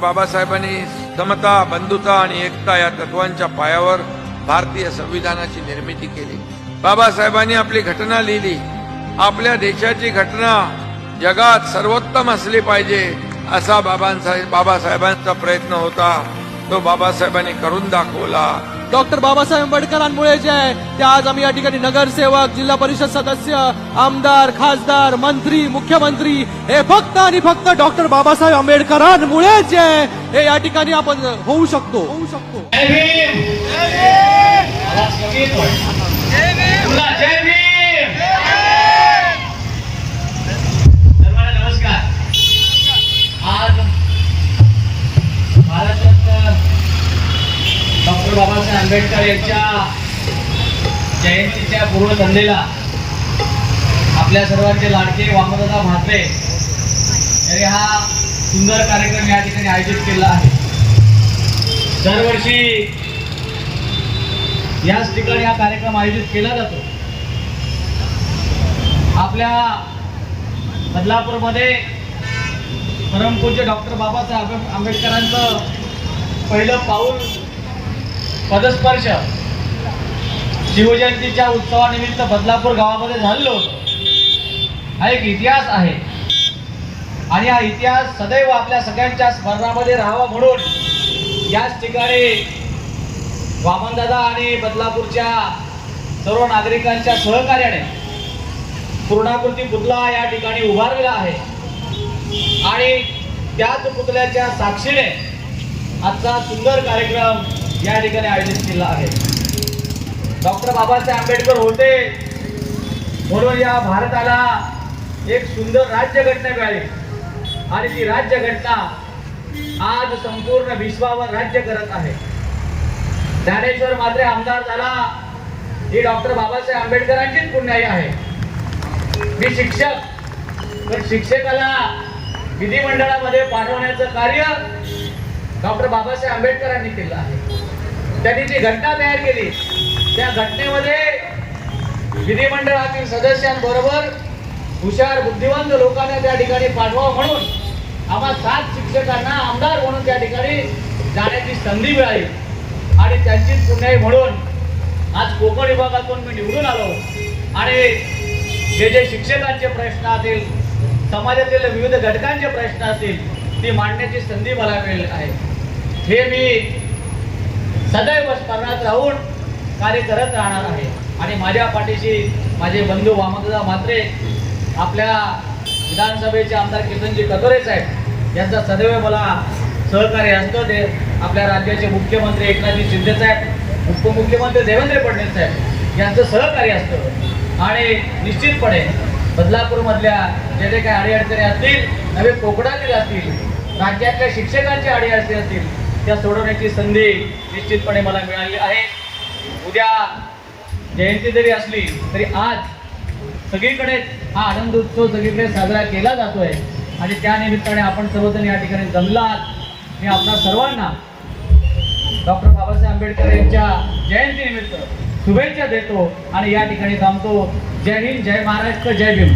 बाबासाहेबांनी समता बंधुता आणि एकता या तत्वांच्या पायावर भारतीय संविधानाची निर्मिती केली. बाबासाहेबांनी आपली घटना लिहिली. आपल्या देशाची घटना जगात सर्वोत्तम असली पाहिजे असा बाबांसाहेब बाबासाहेबांचा प्रयत्न होता. तो बाबासाहेबांनी करून दाखवला. डॉक्टर बाबासाहेब आंबेडकरांमुळे जे आहे ते आज आम्ही या ठिकाणी नगरसेवक जिल्हा परिषद सदस्य आमदार खासदार मंत्री मुख्यमंत्री हे फक्त आणि फक्त डॉक्टर बाबासाहेब आंबेडकरांमुळे जे आहे हे या ठिकाणी आपण होऊ शकतो. होऊ शकतो जय भीम आवाज कमी येतोय पुन्हा जय भीम सर्वांना नमस्कार आज महाराष्ट्रात डॉक्टर बाबासाहेब आंबेडकर यांच्या जयंतीच्या पूर्वसंध्येला आपल्या सर्वांचे लाडके वामदादा म्हात्रे यांनी हा सुंदर कार्यक्रम या ठिकाणी आयोजित केला आहे. दरवर्षी याच ठिकाणी हा कार्यक्रम आयोजित केला जातो. आपल्या बदलापूरमध्ये परमपूज्य डॉक्टर बाबासाहेब आंबेडकरांचं पहिलं पाऊल पदस्पर्श. शिवजयंतीच्या उत्सवानिमित्त बदलापूर गावामध्ये झालेलं होतं. हा एक इतिहास आहे. आणि हा इतिहास सदैव आपल्या सगळ्यांच्या स्मरणामध्ये राहावा म्हणून याच ठिकाणी वामनदादा आणि बदलापूरच्या सर्व नागरिकांच्या सहकार्याने पूर्णाकृती पुतळा या ठिकाणी उभारलेला आहे. आणि त्याच पुतळ्याच्या साक्षीने आजचा सुंदर कार्यक्रम या ठिकाणी आयोजित केला आहे. डॉक्टर बाबासाहेब आंबेडकर होते. म्हणून या भारताला एक सुंदर राज्यघटना मिळाली. आणि ती राज्यघटना आज संपूर्ण विश्वावर राज्य करत आहे. ज्ञानेश्वर मात्रे आमदार झाला. ही डॉक्टर बाबासाहेब आंबेडकरांचीच पुण्याई आहे. मी शिक्षक तर शिक्षकाला विधिमंडळामध्ये पाठवण्याचं कार्य डॉक्टर बाबासाहेब आंबेडकरांनी केलं आहे. त्यांनी जी घटना तयार केली त्या घटनेमध्ये विधिमंडळातील सदस्यांबरोबर हुशार बुद्धिवंत लोकांना त्या ठिकाणी पाठवावं म्हणून आम्हा सात शिक्षकांना आमदार म्हणून त्या ठिकाणी जाण्याची संधी मिळाली. आणि त्यांचीच पुण्याई म्हणून आज कोकण विभागातून मी निवडून आलो आणि जे जे शिक्षकांचे प्रश्न असतील समाजातील विविध घटकांचे प्रश्न असतील ती मांडण्याची संधी मला मिळेल आहे. हे मी सदैव स्मरणात राहून कार्य करत राहणार आहे. आणि माझ्या पाठीशी माझे बंधू वामनदादा म्हात्रे आपल्या विधानसभेचे आमदार किसनजी कतोरे साहेब यांचा सदैव मला सहकार्य असतं. ते आपल्या राज्याचे मुख्यमंत्री एकनाथजी शिंदे साहेब उपमुख्यमंत्री देवेंद्र फडणवीस साहेब यांचं सहकार्य असतं. आणि निश्चितपणे बदलापूरमधल्या जे जे काही अडीअडचणी असतील नवे कोकणातील असतील राज्यातल्या शिक्षकांच्या अडीअडचणी असतील त्या सोडवण्याची संधी निश्चितपणे मला मिळाली आहे. उद्या जयंती जरी असली तरी आज सगळीकडे हा आनंद उत्सव सगळीकडे साजरा केला जातोय. आणि त्या निमित्ताने आपण सर्वजण या ठिकाणी जमलात मी आपणा सर्वांना डॉक्टर बाबासाहेब आंबेडकर यांच्या जयंतीनिमित्त शुभेच्छा देतो आणि या ठिकाणी थांबतो. जय हिंद जय महाराष्ट्र जय भीम.